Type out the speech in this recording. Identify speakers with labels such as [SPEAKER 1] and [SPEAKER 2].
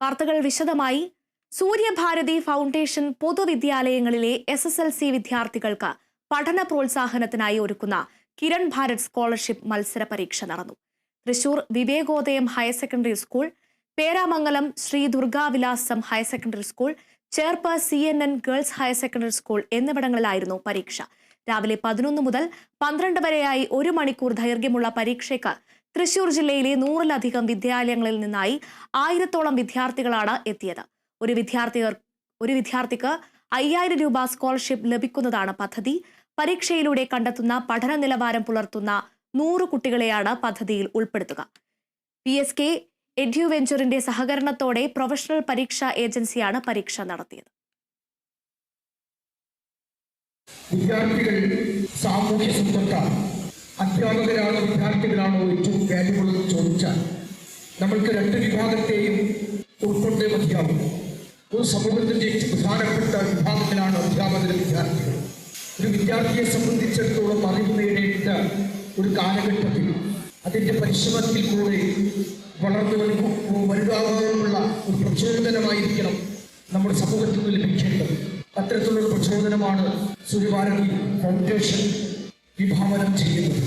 [SPEAKER 1] വാർത്തകൾ വിശദമായി. സൂര്യഭാരതി ഫൗണ്ടേഷൻ പൊതുവിദ്യാലയങ്ങളിലെ എസ് എസ് എൽ സി വിദ്യാർത്ഥികൾക്ക് പഠന പ്രോത്സാഹനത്തിനായി ഒരുക്കുന്ന കിരൺ ഭാരത് സ്കോളർഷിപ്പ് മത്സര പരീക്ഷ നടന്നു. Thrissur Vivekodayam higher secondary school Peramangalam Sree Durgavilasam higher secondary school Cherpu C N N girls higher secondary school എന്നിവിടങ്ങളിലായിരുന്നു പരീക്ഷ. രാവിലെ പതിനൊന്ന് മുതൽ പന്ത്രണ്ട് വരെയായി ഒരു മണിക്കൂർ ദൈർഘ്യമുള്ള പരീക്ഷയ്ക്ക് തൃശൂർ ജില്ലയിലെ നൂറിലധികം വിദ്യാലയങ്ങളിൽ നിന്നായി ആയിരത്തോളം വിദ്യാർത്ഥികളാണ് എത്തിയത്. ഒരു വിദ്യാർത്ഥികർ ഒരു വിദ്യാർത്ഥിക്ക് അയ്യായിരം രൂപ സ്കോളർഷിപ്പ് ലഭിക്കുന്നതാണ് പദ്ധതി. പരീക്ഷയിലൂടെ കണ്ടെത്തുന്ന പഠന നിലവാരം പുലർത്തുന്ന നൂറ് കുട്ടികളെയാണ് പദ്ധതിയിൽ ഉൾപ്പെടുത്തുക. പി. എസ്. കെ. എഡ്യൂവെഞ്ചറിന്റെ സഹകരണത്തോടെ പ്രൊഫഷണൽ പരീക്ഷാ ഏജൻസിയാണ് പരീക്ഷ നടത്തിയത്.
[SPEAKER 2] വിദ്യാർത്ഥികൾ സാമൂഹ്യ സ്വന്തത്താണ് അധ്യാപകരാണോ വിദ്യാർത്ഥികളാണോ ഏറ്റവും വാല്യുബിൾ എന്ന് ചോദിച്ചാൽ നമ്മൾക്ക് രണ്ട് വിഭാഗത്തെയും ഉൾക്കൊണ്ടേ മതിയാവും. ഒരു സമൂഹത്തിന്റെ പ്രധാനപ്പെട്ട വിഭാഗത്തിലാണ് അധ്യാപകരും വിദ്യാർത്ഥികൾ ഒരു വിദ്യാർത്ഥിയെ സംബന്ധിച്ചിടത്തോളം അറിവ് നേടേണ്ട ഒരു കാലഘട്ടത്തിൽ അതിന്റെ പരിശ്രമത്തിൽ കൂടെ വളർന്നു വലുതാകാനുള്ള ഒരു പ്രചോദനമായിരിക്കണം നമ്മുടെ സമൂഹത്തിൽ നിന്ന് ലഭിക്കേണ്ടത്. അത്തരത്തിലുള്ള പ്രചോദനമാണ് സൂര്യഭാരതി ഫൗണ്ടേഷൻ. വിഭാവനം ചെയ്യുന്നത്